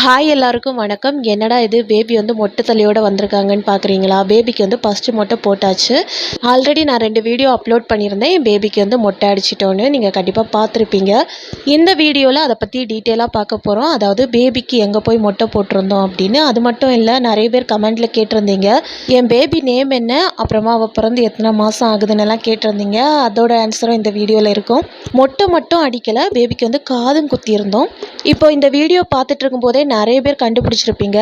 Hi எல்லாருக்கும் வணக்கம். என்னடா இது? பேபி வந்து மொட்டை தலையோடு வந்திருக்காங்கன்னு பார்க்குறீங்களா பேபிக்கு வந்து ஃபஸ்ட்டு மொட்டை போட்டாச்சு. ஆல்ரெடி நான் ரெண்டு வீடியோ அப்லோட் பண்ணியிருந்தேன். என் பேபிக்கு வந்து மொட்டை அடிச்சிட்டோன்னு நீங்கள் கண்டிப்பாக பார்த்துருப்பீங்க இந்த வீடியோவில் அதை பற்றி டீட்டெயிலாக பார்க்க போகிறோம் அதாவது பேபிக்கு எங்கே போய் மொட்டை போட்டிருந்தோம் அப்படின்னு. அது மட்டும் இல்லை நிறைய பேர் கமெண்டில் கேட்டிருந்தீங்க. என் பேபி நேம் என்ன? அப்புறமா அவள் பிறந்து எத்தனை மாதம் ஆகுதுன்னு எல்லாம் கேட்டிருந்தீங்க. அதோட ஆன்சரும் இந்த வீடியோவில் இருக்கும். மொட்டை மட்டும் அடிக்கலை. பேபிக்கு வந்து காதும் குத்தியிருந்தோம். இப்போ இந்த வீடியோ பார்த்துட்டு இருக்கும்போதே நிறைய பேர் கண்டுபிடிச்சிருப்பீங்க.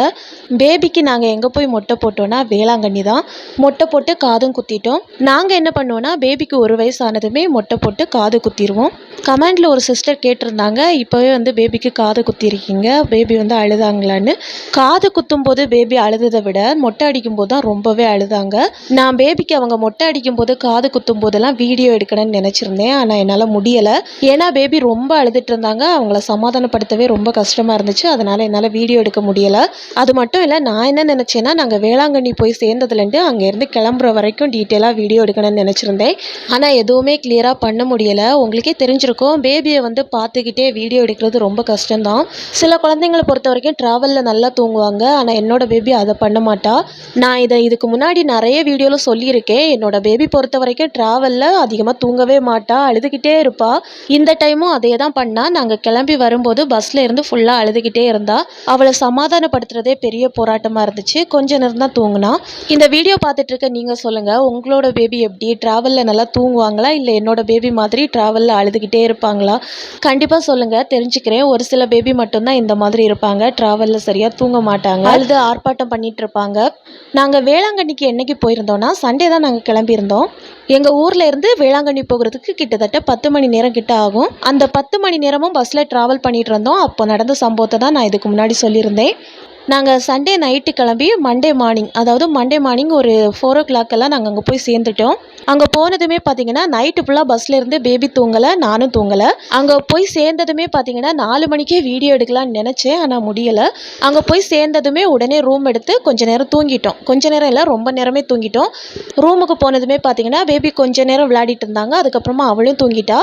பேபிக்கு நாங்கள் எங்கே போய் மொட்டை போட்டோன்னா வேளாங்கண்ணி தான். மொட்டை போட்டு காதும் குத்திட்டோம். நாங்கள் என்ன பண்ணுவோன்னா பேபிக்கு ஒரு வயசு ஆனதுமே மொட்டை போட்டு காது குத்திடுவோம் கமெண்டில் ஒரு சிஸ்டர் கேட்டிருந்தாங்க இப்போவே வந்து பேபிக்கு காது குத்திருக்கீங்க. பேபி வந்து அழுதாங்களான்னு. காது குத்தும் போது பேபி அழுததை விட மொட்டை அடிக்கும் போது தான் ரொம்பவே அழுதாங்க. நான் பேபிக்கு அவங்க மொட்டை அடிக்கும் போது காது குத்தும் போதெல்லாம் வீடியோ எடுக்கணும்னு நினச்சிருந்தேன். ஆனால் என்னால் முடியலை. ஏன்னா பேபி ரொம்ப அழுதுட்டு இருந்தாங்க. அவங்கள சமாதானப்படுத்தவே ரொம்ப கஷ்டமாக இருந்துச்சு. அதனால் என்னால் வீடியோ எடுக்க முடியலை. அது மட்டும் இல்லை நான் என்ன நினச்சேன்னா நாங்கள் வேளாங்கண்ணி போய் சேர்ந்ததுலேருந்து அங்கேருந்து கிளம்புற வரைக்கும் டீட்டெயிலாக வீடியோ எடுக்கணும்னு நினச்சிருந்தேன். ஆனால் எதுவுமே கிளியராக பண்ண முடியலை. உங்களுக்கே தெரிஞ்சிருக்கும் பேபியை வந்து பார்த்துக்கிட்டே வீடியோ எடுக்கிறது ரொம்ப கஷ்டம்தான். சில குழந்தைங்களை பொறுத்த வரைக்கும் ட்ராவலில் நல்லா தூங்குவாங்க. ஆனால் என்னோட பேபி அதை பண்ண மாட்டா. நான் இதை இதுக்கு முன்னாடி நிறைய வீடியோவில் சொல்லியிருக்கேன். என்னோட பேபி பொறுத்த வரைக்கும் ட்ராவலில் அதிகமாக தூங்கவே மாட்டா அழுதுகிட்டே இருப்பா. இந்த டைமும் அதே தான் பண்ணா. நாங்கள் கிளம்பி வரும்போது பஸ்ஸில் இருந்து ஃபுல்லாக அழுதுகிட்டே இருந்தா. அவளை சமாதானப்படுத்துறதே பெரிய போராட்டமாக இருந்துச்சு. கொஞ்ச நேரம் தான் தூங்கினா. இந்த வீடியோ பார்த்துட்டு இருக்க நீங்கள் சொல்லுங்கள் உங்களோட பேபி எப்படி? ட்ராவலில் நல்லா தூங்குவாங்களா? இல்லை என்னோட பேபி மாதிரி ட்ராவலில் அழுதுகிட்டே இருப்பாங்களா? கண்டிப்பாக சொல்லுங்கள் தெரிஞ்சுக்கிறேன். ஒரு சில பேபி மட்டும்தான் இந்த மாதிரி இருப்பாங்க. ட்ராவலில் சரியாக தூங்க மாட்டாங்க. அழுது ஆர்ப்பாட்டம் பண்ணிகிட்டு இருப்பாங்க. நாங்கள் வேளாங்கண்ணிக்கு என்றைக்கு போயிருந்தோம்னா சண்டே தான் நாங்கள் கிளம்பியிருந்தோம். எங்கள் ஊரில் இருந்து வேளாங்கண்ணி போகிறதுக்கு கிட்டத்தட்ட பத்து மணி நேரம் கிட்ட ஆகும். அந்த பத்து மணி நேரமும் பஸ்ஸில் ட்ராவல் பண்ணிகிட்டு இருந்தோம். அப்போ நடந்த சம்பவத்தை தான் நான் இதுக்கு முன்னாடி சொல்லியிருந்தேன். நாங்கள் சண்டே நைட்டு கிளம்பி மண்டே மார்னிங் அதாவது மண்டே மார்னிங் ஒரு ஃபோர் ஓ கிளாக்கெல்லாம் நாங்கள் அங்கே போய் சேர்ந்துட்டோம். அங்கே போனதுமே பார்த்தீங்கன்னா நைட்டு ஃபுல்லாக பஸ்ஸில் இருந்து பேபி தூங்கலை நானும் தூங்கலை. அங்கே போய் சேர்ந்ததுமே பார்த்தீங்கன்னா நாலு மணிக்கே வீடியோ எடுக்கலாம்னு நினச்சேன் ஆனால் முடியலை. அங்கே போய் சேர்ந்ததுமே உடனே ரூம் எடுத்து கொஞ்ச நேரம் தூங்கிட்டோம். கொஞ்ச நேரம் இல்லை ரொம்ப நேரமே தூங்கிட்டோம். ரூமுக்கு போனதுமே பார்த்தீங்கன்னா பேபி கொஞ்ச நேரம் விளையாடிட்டு இருந்தாங்க. அதுக்கப்புறமா அவளும் தூங்கிட்டா.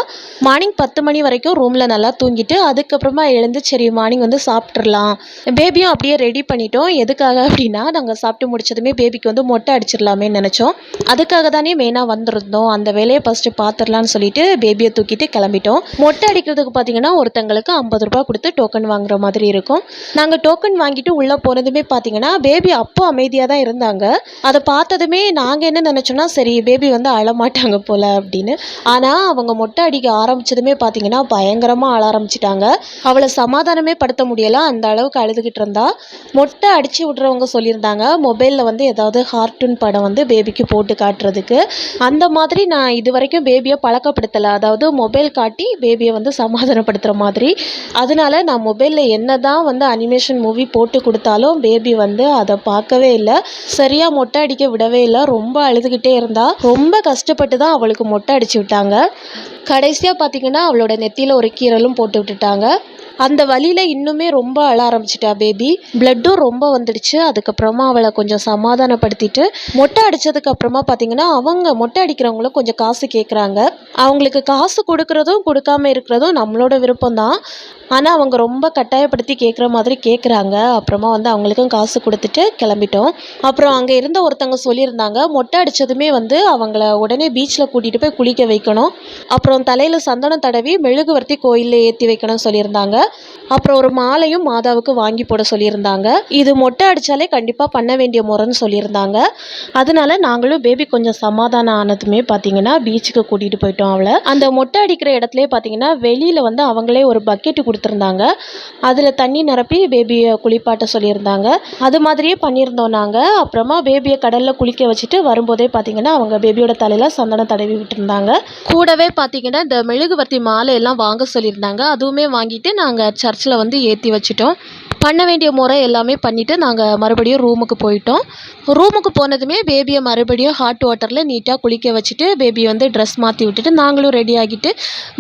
மார்னிங் பத்து மணி வரைக்கும் ரூமில் நல்லா தூங்கிட்டு அதுக்கப்புறமா எழுந்து சரி மார்னிங் வந்து சாப்பிட்றலாம் பேபியும் அப்படியே ரெடி ரெடி பண்ணிட்டோம். எதுக்காக அப்படின்னா நாங்கள் சாப்பிட்டு முடிச்சதுமே பேபிக்கு வந்து மொட்டை அடிச்சிடலாமே நினச்சோம். அதுக்காக தானே மெயினாக வந்திருந்தோம். அந்த வேலையை ஃபஸ்ட்டு பார்த்துடலான்னு சொல்லிட்டு பேபியை தூக்கிட்டு கிளம்பிட்டோம். மொட்டை அடிக்கிறதுக்கு பார்த்தீங்கன்னா ஒருத்தங்களுக்கு ஐம்பது ரூபாய் கொடுத்து டோக்கன் வாங்குற மாதிரி இருக்கும். நாங்கள் டோக்கன் வாங்கிட்டு உள்ளே போனதுமே பார்த்தீங்கன்னா பேபி அப்போ அமைதியாக தான் இருந்தாங்க. அதை பார்த்ததுமே நாங்கள் என்ன நினச்சோன்னா சரி பேபி வந்து அழமாட்டாங்க போல் அப்படின்னு. ஆனால் அவங்க மொட்டை அடிக்க ஆரம்பிச்சதுமே பார்த்தீங்கன்னா பயங்கரமாக அழ ஆரம்பிச்சிட்டாங்க. அவளை சமாதானமே படுத்த முடியலை. அந்த அளவுக்கு அழுதுகிட்டு இருந்தா. மொட்டை அடித்து விட்றவங்க சொல்லியிருந்தாங்க. மொபைலில் வந்து ஏதாவது ஹார்ட்டூன் படம் வந்து பேபிக்கு போட்டு காட்டுறதுக்கு. அந்த மாதிரி நான் இது வரைக்கும் பேபியை பழக்கப்படுத்தலை. அதாவது மொபைல் காட்டி பேபியை வந்து சமாதானப்படுத்துகிற மாதிரி. அதனால நான் மொபைலில் என்ன தான் வந்து அனிமேஷன் மூவி போட்டு கொடுத்தாலும் பேபி வந்து அதை பார்க்கவே இல்லை. சரியாக மொட்டை அடிக்க விடவே இல்லை. ரொம்ப அழுதுகிட்டே இருந்தா. ரொம்ப கஷ்டப்பட்டு தான் அவளுக்கு மொட்டை அடிச்சு விட்டாங்க. கடைசியாக பார்த்தீங்கன்னா அவளோட நெத்தியில் ஒரு கீறலும் போட்டு விட்டுட்டாங்க. அந்த வழியில் இன்னுமே ரொம்ப அழ ஆரம்பிச்சிட்டா பேபி. பிளட்டும் ரொம்ப வந்துடுச்சு. அதுக்கப்புறமா அவளை கொஞ்சம் சமாதானப்படுத்திட்டு மொட்டை அடித்ததுக்கு அப்புறமா பார்த்தீங்கன்னா அவங்க மொட்டை அடிக்கிறவங்களும் கொஞ்சம் காசு கேட்குறாங்க அவங்களுக்கு காசு கொடுக்குறதும் கொடுக்காம இருக்கிறதும் நம்மளோட விருப்பம்தான். ஆனால் அவங்க ரொம்ப கட்டாயப்படுத்தி கேட்குற மாதிரி கேட்குறாங்க அப்புறமா வந்து அவங்களுக்கும் காசு கொடுத்துட்டு கிளம்பிட்டோம். அப்புறம் அங்கே இருந்த ஒருத்தவங்க சொல்லியிருந்தாங்க மொட்டை அடித்ததுமே வந்து அவங்கள உடனே பீச்சில் கூட்டிகிட்டு போய் குளிக்க வைக்கணும். அப்புறம் தலையில் சந்தனம் தடவி மெழுகுவர்த்தி கோயிலில் ஏற்றி வைக்கணும்னு சொல்லியிருந்தாங்க. அப்புறம் ஒரு மாலையும் மாதாவுக்கு வாங்கி போட சொல்லியிருந்தாங்க. இது மொட்டை அடித்தாலே கண்டிப்பாக பண்ண வேண்டிய முறைன்னு சொல்லியிருந்தாங்க. அதனால நாங்களும் பேபி கொஞ்சம் சமாதானம் ஆனதுமே பார்த்தீங்கன்னா பீச்சுக்கு கூட்டிகிட்டு போயிட்டோம் அவளை. அந்த மொட்டை அடிக்கிற இடத்துலயே பார்த்தீங்கன்னா வெளியில் வந்து அவங்களே ஒரு பக்கெட்டு கொடுத்துருந்தாங்க. அதில் தண்ணி நிரப்பி பேபியை குளிப்பாட்ட சொல்லியிருந்தாங்க. அது மாதிரியே பண்ணியிருந்தோம் நாங்கள் அப்புறமா பேபியை கடலில் குளிக்க வச்சுட்டு வரும்போதே பார்த்தீங்கன்னா அவங்க பேபியோட தலையில் சந்தனம் தடவி விட்டுருந்தாங்க. கூடவே பார்த்தீங்கன்னா இந்த மெழுகுவர்த்தி மாலை எல்லாம் வாங்க சொல்லியிருந்தாங்க. அதுவுமே வாங்கிட்டு நாங்கள் சர்ச்சில் வந்து ஏற்றி வச்சிட்டோம். பண்ண வேண்டிய முறை எல்லாமே பண்ணிவிட்டு நாங்கள் மறுபடியும் ரூமுக்கு போயிட்டோம். ரூமுக்கு போனதுமே பேபியை மறுபடியும் ஹாட் வாட்டரில் நீட்டாக குளிக்க வச்சுட்டு பேபியை வந்து ட்ரெஸ் மாற்றி விட்டுட்டு நாங்களும் ரெடி ஆகிட்டு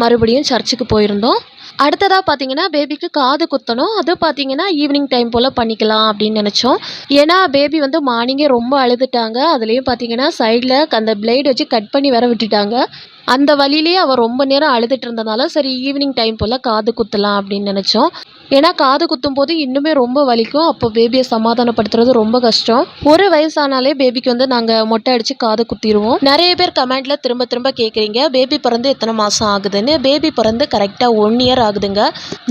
மறுபடியும் சர்ச்சுக்கு போயிருந்தோம். அடுத்ததாக பார்த்தீங்கன்னா பேபிக்கு காது குத்தணும். அது பார்த்தீங்கன்னா ஈவினிங் டைம் போல் பண்ணிக்கலாம் அப்படின்னு நினச்சோம். ஏன்னா பேபி வந்து மார்னிங்கே ரொம்ப அழுதுட்டாங்க. அதுலேயும் பார்த்தீங்கன்னா சைடில் அந்த பிளேடு வச்சு கட் பண்ணி வேற விட்டுட்டாங்க. அந்த வழியிலேயே அவள் ரொம்ப நேரம் அழுதுட்டு இருந்தனால சரி ஈவினிங் டைம் போல் காது குத்தலாம் அப்படின்னு நினச்சோம். ஏன்னா காது குத்தும் போது இன்னுமே ரொம்ப வலிக்கும். அப்போ பேபியை சமாதானப்படுத்துறது ரொம்ப கஷ்டம். ஒரு வயசானாலே பேபிக்கு வந்து நாங்கள் மொட்டை அடித்து காது குத்திடுவோம் நிறைய பேர் கமெண்ட்ல திரும்ப திரும்ப கேட்குறீங்க பேபி பிறந்து எத்தனை மாதம் ஆகுதுன்னு. பேபி பிறந்து கரெக்டாக ஒன் இயர் ஆகுதுங்க.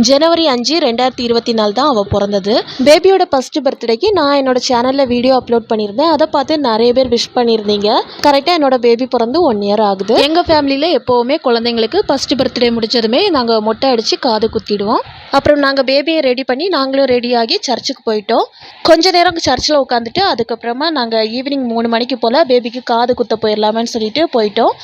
ஜனவரி அஞ்சு ரெண்டாயிரத்தி இருபத்தி நாலு தான் அவள் பிறந்தது. பேபியோட ஃபர்ஸ்ட் பர்த்டேக்கு நான் என்னோட சேனலில் வீடியோ அப்லோட் பண்ணியிருந்தேன். அதை பார்த்து நிறைய பேர் விஷ் பண்ணியிருந்தீங்க. கரெக்டாக என்னோட பேபி பிறந்து ஒன் இயர் ஆகுது. எங்கள் ஃபேமிலியில் எப்போவுமே குழந்தைங்களுக்கு ஃபர்ஸ்ட் பர்த்டே முடிச்சதுமே நாங்கள் மொட்டை அடித்து காது குத்திடுவோம். அப்புறம் நாங்கள் பேபியை ரெடி பண்ணி நாங்களும் ரெடியாகி சர்ச்சுக்கு போயிட்டோம். கொஞ்ச நேரம் சர்ச்சில் உட்காந்துட்டு அதுக்கப்புறமா நாங்கள் ஈவினிங் மூணு மணிக்கு போல் பேபிக்கு காது குத்த போயிடலாமேன்னு சொல்லிட்டு போயிட்டோம்.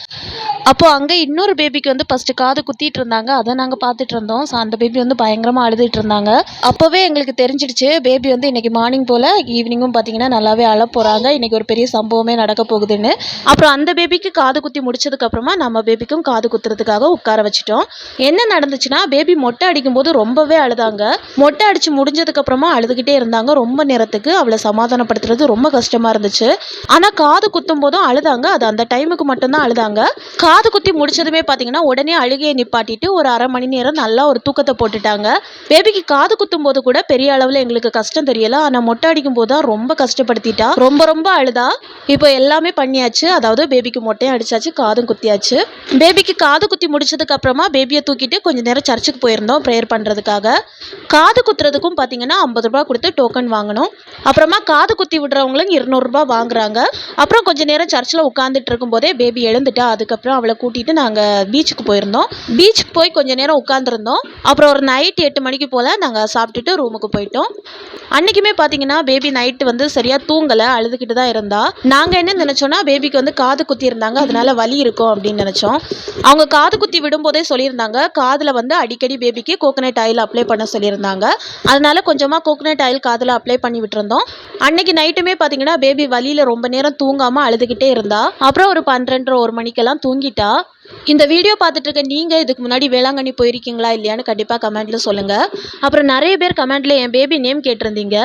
அப்போது அங்கே இன்னொரு பேபிக்கு வந்து ஃபஸ்ட்டு காது குத்திட்டு இருந்தாங்க. அதை நாங்கள் பார்த்துட்டு இருந்தோம். ஸோ அந்த பேபி வந்து பயங்கரமாக அழுதுட்டு இருந்தாங்க. அப்போவே எங்களுக்கு தெரிஞ்சிடுச்சு பேபி வந்து இன்னைக்கு மார்னிங் போல் ஈவினிங்கும் பார்த்தீங்கன்னா நல்லாவே அழ போகிறாங்க இன்றைக்கி ஒரு பெரிய சம்பவமே நடக்க போகுதுன்னு. அப்புறம் அந்த பேபிக்கு காது குத்தி முடிச்சதுக்கப்புறமா நம்ம பேபிக்கும் காது குத்துறதுக்காக உட்கார வச்சிட்டோம். என்ன நடந்துச்சுன்னா பேபி மொட்டை அடிக்கும்போது ரொம்பவே அழுதாங்க. மொட்டை அடித்து முடிஞ்சதுக்கப்புறமா அழுதுகிட்டே இருந்தாங்க. ரொம்ப நேரத்துக்கு அவளை சமாதானப்படுத்துறது ரொம்ப கஷ்டமாக இருந்துச்சு. ஆனால் காது குத்தும் போதும் அழுதாங்க. அது அந்த டைமுக்கு மட்டும்தான் அழுதாங்க. காது காது குத்தி முடிச்சதுமே பார்த்தீங்கன்னா உடனே அழுகையை நிப்பாட்டிட்டு ஒரு அரை மணி நேரம் நல்லா ஒரு தூக்கத்தை போட்டுட்டாங்க. பேபிக்கு காது குத்தும் போது கூட பெரிய அளவில் எங்களுக்கு கஷ்டம் தெரியல. ஆனால் மொட்டை அடிக்கும் போது தான் ரொம்ப கஷ்டப்படுத்திட்டா. ரொம்ப ரொம்ப அழுதா. இப்போ எல்லாமே பண்ணியாச்சு. அதாவது பேபிக்கு மொட்டையும் அடிச்சாச்சு காதும் குத்தியாச்சு. பேபிக்கு காது குத்தி முடிச்சதுக்கு அப்புறமா பேபியை தூக்கிட்டு கொஞ்ச நேரம் சர்ச்சுக்கு போயிருந்தோம் ப்ரேயர் பண்ணுறதுக்காக காது குத்துறதுக்கும் பார்த்தீங்கன்னா ஐம்பது ரூபாய் கொடுத்து டோக்கன் வாங்கணும். அப்புறமா காது குத்தி விடுறவங்களும் இருநூறுபா வாங்குறாங்க. அப்புறம் கொஞ்ச நேரம் சர்ச்சில் உட்காந்துட்டு இருக்கும்போதே பேபி எழுந்துட்டா. அதுக்கப்புறம் அவளை கூட்டிட்டு நாங்கள் பீச்சுக்கு போயிருந்தோம். பீச்சுக்கு போய் கொஞ்ச நேரம் உட்காந்துருந்தோம் அப்புறம் ஒரு நைட் எட்டு மணிக்கு போல் நாங்கள் சாப்பிட்டுட்டு ரூமுக்கு போயிட்டோம். அன்னைக்குமே பார்த்தீங்கன்னா பேபி நைட்டு வந்து சரியாக தூங்கலை அழுதுகிட்டு தான் இருந்தா. நாங்கள் என்ன நினச்சோன்னா பேபிக்கு வந்து காது குத்தி இருந்தாங்க அதனால வலி இருக்கும் அப்படின்னு நினச்சோம். அவங்க காது குத்தி விடும்போதே சொல்லியிருந்தாங்க. காதில் வந்து அடிக்கடி பேபிக்கு கோகனட் ஆயில் அப்ளை பண்ண சொல்லியிருந்தாங்க. அதனால கொஞ்சமாக கோகனட் ஆயில் காதில் அப்ளை பண்ணி விட்டுருந்தோம். அன்னைக்கு நைட்டுமே பார்த்தீங்கன்னா பேபி வலியில் ரொம்ப நேரம் தூங்காமல் அழுதுகிட்டே இருந்தா. அப்புறம் ஒரு பன்னெண்டரை ஒரு மணிக்கெல்லாம் தூங்கி தூங்கிட்டா இந்த வீடியோ பார்த்துட்டு இருக்க நீங்கள் இதுக்கு முன்னாடி வேளாங்கண்ணி போயிருக்கீங்களா இல்லையான்னு கண்டிப்பாக கமெண்ட்டில் சொல்லுங்கள் அப்புறம் நிறைய பேர் கமெண்ட்டில் என் பேபி நேம் கேட்டிருந்தீங்க.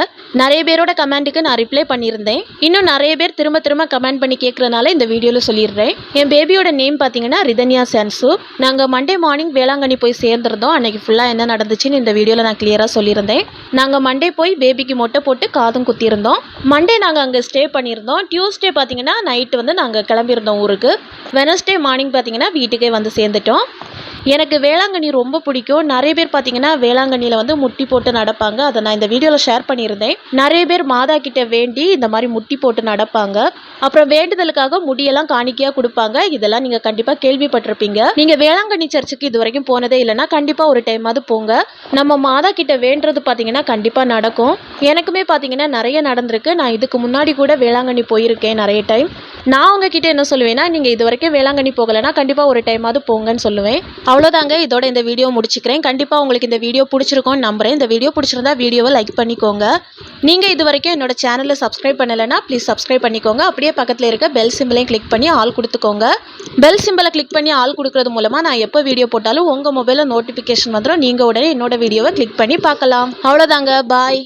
நிறைய பேரோட கமெண்ட்டுக்கு நான் ரிப்ளை பண்ணியிருந்தேன். இன்னும் நிறைய பேர் திரும்ப திரும்ப கமெண்ட் பண்ணி கேட்குறனால இந்த வீடியோவில் சொல்லிடுறேன். என் பேபியோட நேம் பார்த்தீங்கன்னா ரிதன்யா சான்சு. நாங்கள் மண்டே மார்னிங் வேளாங்கண்ணி போய் சேர்ந்துருந்தோம். அன்றைக்கி ஃபுல்லாக என்ன நடந்துச்சுன்னு இந்த வீடியோவில் நான் கிளியராக சொல்லியிருந்தேன். நாங்கள் மண்டே போய் பேபிக்கு மொட்டை போட்டு காதும் குத்தியிருந்தோம். மண்டே நாங்கள் அங்கே ஸ்டே பண்ணியிருந்தோம். டியூஸ்டே பார்த்தீங்கன்னா நைட்டு வந்து நாங்கள் கிளம்பியிருந்தோம் ஊருக்கு. வெனஸ்டே மார்னிங் பார்த்தீங்கன்னா வீட்டுக்கே வந்து சேர்ந்துட்டோம். எனக்கு வேளாங்கண்ணி ரொம்ப பிடிக்கும். நிறைய பேர் பார்த்தீங்கன்னா வேளாங்கண்ணியில் வந்து முட்டி போட்டு நடப்பாங்க. அதை நான் இந்த வீடியோவில் ஷேர் பண்ணியிருந்தேன். நிறைய பேர் மாதா கிட்ட வேண்டி இந்த மாதிரி முட்டி போட்டு நடப்பாங்க. அப்புறம் வேண்டுதலுக்காக முடியெல்லாம் காணிக்கையாக கொடுப்பாங்க. இதெல்லாம் நீங்கள் கண்டிப்பாக கேள்விப்பட்டிருப்பீங்க. நீங்கள் வேளாங்கண்ணி சர்ச்சுக்கு இது வரைக்கும் போனதே இல்லைன்னா கண்டிப்பாக ஒரு டைமாவது போங்க. நம்ம மாதா கிட்ட வேண்டுறது பார்த்தீங்கன்னா கண்டிப்பாக நடக்கும். எனக்குமே பார்த்தீங்கன்னா நிறைய நடந்திருக்கு. நான் இதுக்கு முன்னாடி கூட வேளாங்கண்ணி போயிருக்கேன் நிறைய டைம் நான் உங்ககிட்ட என்ன சொல்லுவேன்னா நீங்கள் இது வரைக்கும் வேளாங்கண்ணி போகலைன்னா கண்டிப்பாக ஒரு டைமாவது போங்கன்னு சொல்லுவேன். அவ்வளோதாங்க இதோட இந்த வீடியோ முடிச்சுக்கிறேன். கண்டிப்பாக உங்களுக்கு இந்த வீடியோ பிடிச்சிருக்கோன்னு நம்புகிறேன் இந்த வீடியோ பிடிச்சிருந்தா வீடியோவை லைக் பண்ணிக்கோங்க. நீங்கள் இது வரைக்கும் என்னோட சேனலை சப்ஸ்கிரைப் பண்ணலைன்னா ப்ளீஸ் சப்ஸ்கிரைப் பண்ணிக்கோங்க. அப்படியே பக்கத்தில் இருக்க பெல் சிம்பிளையும் கிளிக் பண்ணி ஆள் கொடுத்துக்கோங்க. பெல் சிம்பிளை கிளிக் பண்ணி ஆள் கொடுக்குறது மூலமாக நான் எப்போ வீடியோ போட்டாலும் உங்கள் மொபைலில் நோட்டிஃபிகேஷன் வந்துடும் நீங்கள் உடனே என்னோட வீடியோவை கிளிக் பண்ணி பார்க்கலாம். அவ்வளோதாங்க பாய்